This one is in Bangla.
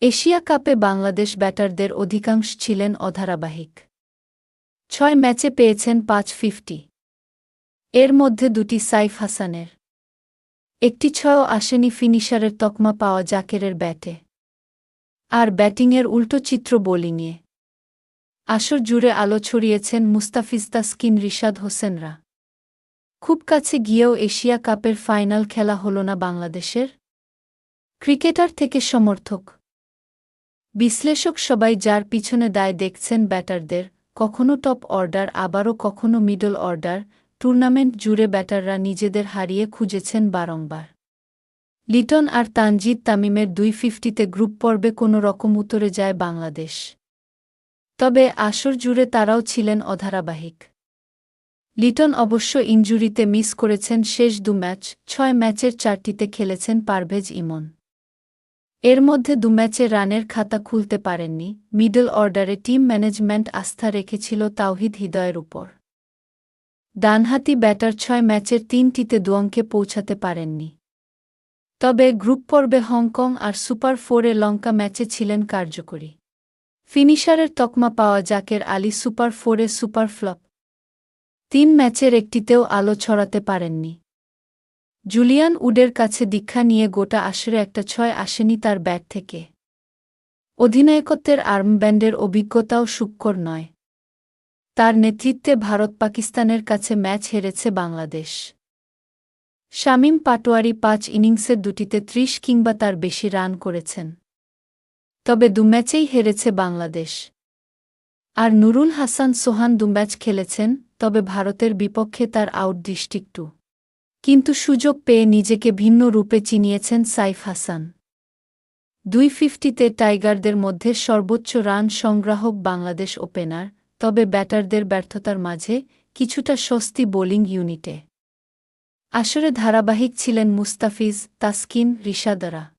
এশিয়া কাপে বাংলাদেশ ব্যাটারদের অধিকাংশ ছিলেন অধারাবাহিক। ছয় ম্যাচে পেয়েছেন পাঁচ ফিফটি। এর মধ্যে দুটি সাইফ হাসানের। একটি ছয়ও আসেনি ফিনিশারের তকমা পাওয়া জাকেরের ব্যাটে। আর ব্যাটিংয়ের উল্টো চিত্র বোলিংয়ে। আসর জুড়ে আলো ছড়িয়েছেন মুস্তাফিজ তাসকিন রিশাদ হোসেনরা। খুব কাছে গিয়েও এশিয়া কাপের ফাইনাল খেলা হল না বাংলাদেশের। ক্রিকেটার থেকে সমর্থক। বিশ্লেষক সবাই যার পিছনে দায় দেখছেন ব্যাটারদের, কখনো টপ অর্ডার, আবারও কখনো মিডল অর্ডার, টুর্নামেন্ট জুড়ে ব্যাটাররা নিজেদের হারিয়ে খুঁজেছেন বারংবার। লিটন আর তানজিদ তামিমের দুই ফিফটিতে গ্রুপ পর্বে কোনো রকম উতরে যায় বাংলাদেশ। তবে আসর জুড়ে তারাও ছিলেন অধারাবাহিক। লিটন অবশ্য ইঞ্জুরিতে মিস করেছেন শেষ দু ম্যাচ, ছয় ম্যাচের চারটিতে খেলেছেন পারভেজ ইমন। এর মধ্যে দু ম্যাচে রানের খাতা খুলতে পারেননি, মিডল অর্ডারে টিম ম্যানেজমেন্ট আস্থা রেখেছিল তাওহিদ হৃদয়ের উপর। ডানহাতি ব্যাটার ছয় ম্যাচের তিনটিতে দুঅঙ্কে পৌঁছাতে পারেননি। তবে গ্রুপ পর্বে হংকং আর সুপার ফোরে লঙ্কা ম্যাচে ছিলেন কার্যকরী। ফিনিশারের তকমা পাওয়া জাকের আলী সুপার ফোরে সুপার ফ্লপ। তিন ম্যাচের একটিতেও আলো ছড়াতে পারেননি। জুলিয়ান উডের কাছে দীক্ষা নিয়ে গোটা আসরে একটা ছয় আসেনি তার ব্যাট থেকে। অধিনায়কত্বের আর্মব্যান্ডের অভিজ্ঞতাও সুক্কর নয়। তার নেতৃত্বে ভারত পাকিস্তানের কাছে ম্যাচ হেরেছে বাংলাদেশ। শামীম পাটোয়ারি পাঁচ ইনিংসের দুটিতে ত্রিশ কিংবা তার বেশি রান করেছেন। তবে দু ম্যাচেই হেরেছে বাংলাদেশ। আর নুরুল হাসান সোহান দু ম্যাচ খেলেছেন, তবে ভারতের বিপক্ষে তার আউট দৃষ্টিকটু। কিন্তু সুযোগ পেয়ে নিজেকে ভিন্ন রূপে চিনিয়েছেন সাইফ হাসান। দুই ফিফটিতে টাইগারদের মধ্যে সর্বোচ্চ রান সংগ্রাহক বাংলাদেশ ওপেনার, তবে ব্যাটারদের ব্যর্থতার মাঝে কিছুটা স্বস্তি বোলিং ইউনিটে। আসরে ধারাবাহিক ছিলেন মুস্তাফিজ, তাসকিন রিশাদরা